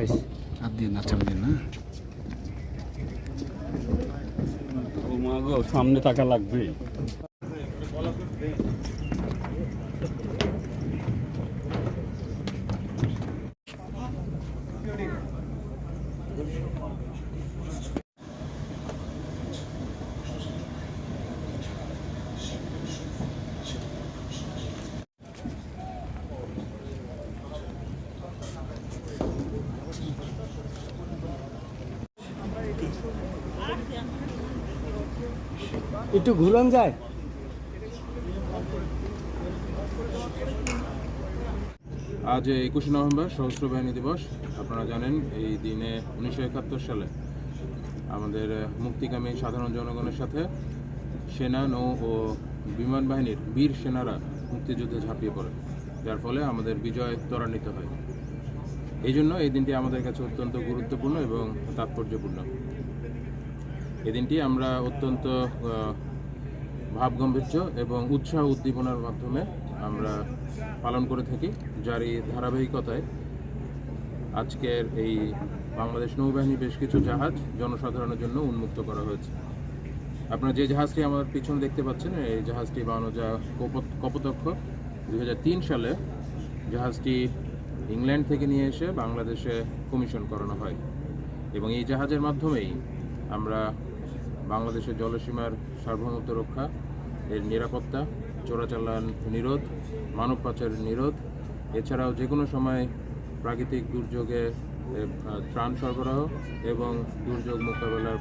দিন আর দিন না চাপ মা না সামনে টাকা লাগবে। একটু ঘুরন যায়। আজ একুশে নভেম্বর সহস্র বাহিনী দিবস। আপনারা জানেন, এই দিনে উনিশশো একাত্তর সালে আমাদের মুক্তিকামী সাধারণ জনগণের সাথে সেনা, নৌ ও বিমান বাহিনীর বীর সেনারা মুক্তিযুদ্ধে ঝাঁপিয়ে পড়ে, যার ফলে আমাদের বিজয় ত্বরান্বিত হয়। এই জন্য এই দিনটি আমাদের কাছে অত্যন্ত গুরুত্বপূর্ণ এবং তাৎপর্যপূর্ণ। এই দিনটি আমরা অত্যন্ত ভাবগম্ভীর্য এবং উৎসাহ উদ্দীপনার মাধ্যমে আমরা পালন করে থাকি যারই ধারাবাহিকতায় আজকের এই বাংলাদেশ নৌবাহিনীর বেশ কিছু জাহাজ জনসাধারণের জন্য উন্মুক্ত করা হয়েছে। আপনারা যে জাহাজটি আমার পিছনে দেখতে পাচ্ছেন, এই জাহাজটি বানজা কপ- কপোতক্ষ দুই সালে জাহাজটি ইংল্যান্ড থেকে নিয়ে এসে বাংলাদেশে কমিশন করানো হয় এবং এই জাহাজের মাধ্যমেই আমরা বাংলাদেশের জলসীমার সার্বভৌমত্ব রক্ষা, এর নিরাপত্তা, চোরাচালান নিরোধ, মানব পাচার নিরোধ, এছাড়াও যে কোনো সময় প্রাকৃতিক দুর্যোগে ত্রাণ সরবরাহ এবং দুর্যোগ মোকাবেলার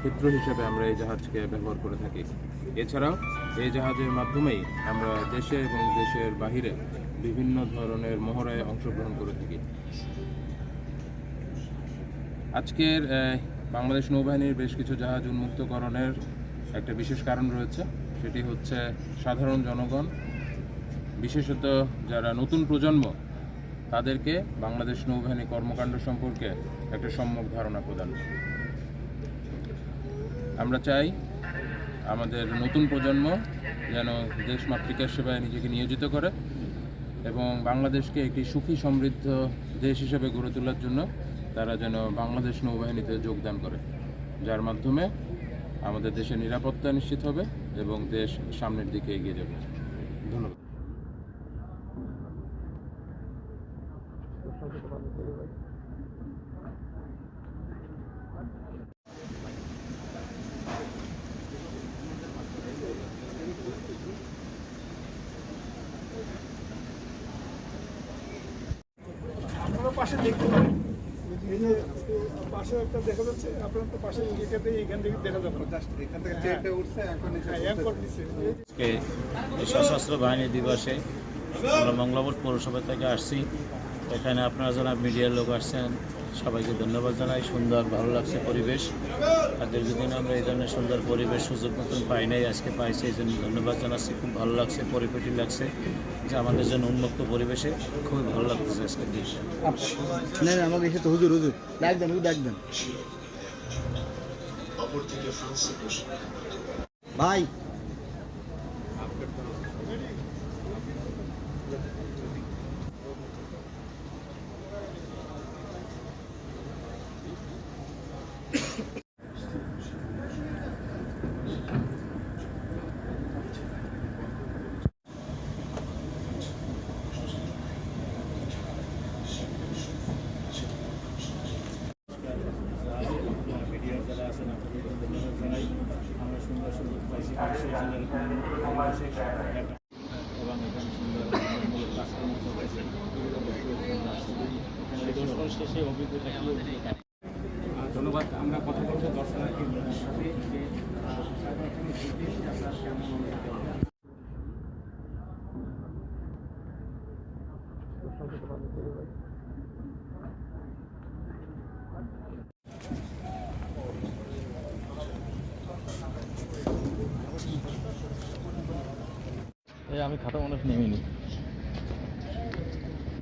ক্ষেত্র হিসেবে আমরা এই জাহাজকে ব্যবহার করে থাকি। এছাড়াও এই জাহাজের মাধ্যমেই আমরা দেশে এবং দেশের বাহিরে বিভিন্ন ধরনের মহড়ায় অংশগ্রহণ করে থাকি। আজকের বাংলাদেশ নৌবাহিনীর বেশ কিছু জাহাজ উন্মুক্তকরণের একটা বিশেষ কারণ রয়েছে। সেটি হচ্ছে সাধারণ জনগণ, বিশেষত যারা নতুন প্রজন্ম, তাদেরকে বাংলাদেশ নৌবাহিনী কর্মকাণ্ড সম্পর্কে একটা সম্যক ধারণা প্রদান আমরা চাই আমাদের নতুন প্রজন্ম যেন দেশ মাতৃকার সেবায় নিজেকে নিয়োজিত করে এবং বাংলাদেশকে একটি সুখী সমৃদ্ধ দেশ হিসেবে গড়ে তোলার জন্য তারা যেন বাংলাদেশ নৌবাহিনীতে যোগদান করে, যার মাধ্যমে আমাদের দেশের নিরাপত্তা নিশ্চিত হবে এবং দেশ সামনের দিকে এগিয়ে যাবে। ধন্যবাদ। পাশে দেখতে এই যে পাশে একটা দেখা যাচ্ছে আপনার তো পাশে এখান এখান থেকে দেখা যাবে জাস্ট এখান থেকে ট্রেনটা উঠছে এখন এয়ারপোর্ট নিচে। আজকে এই সশস্ত্র বাহিনী দিবসে আমরা মঙ্গলাপুর পৌরসভা থেকে আসছি। এখানে আপনারা যারা মিডিয়ার লোক আসছেন, সবাইকে ধন্যবাদ জানাই। সুন্দর, ভালো লাগছে পরিবেশ। আর দীর্ঘদিন আমরা এই ধরনের সুন্দর পরিবেশ সুযোগ মতন পাই নাই, আজকে পাইছি, এই জন্য ধন্যবাদ জানাচ্ছি। খুব ভালো লাগছে পরিপাটি লাগছে যে আমাদের জন্য উন্মুক্ত পরিবেশে খুবই ভালো লাগতেছে আজকের দিনটা। না না আমাকে এসে তো হুজুর দেন দেন। ভাই মিডিয়ার যারা আছেন আপনাদেরকে ধন্যবাদ জানাই আমরা সুন্দর সুযোগ পাইছি মানুষের জন্য এরকম পরিবেশে একটা- এবং এখানে সুন্দর কাজকর্ম চলতেছে দর্শন শেষে অভিজ্ঞতা ধন্যবাদ। আমরা কথা বলছি দর্শনার্থীর সাথে যে আপনার কেমন অনুভূতি হয়? এই আমি খাতা মানুষ নেমিনি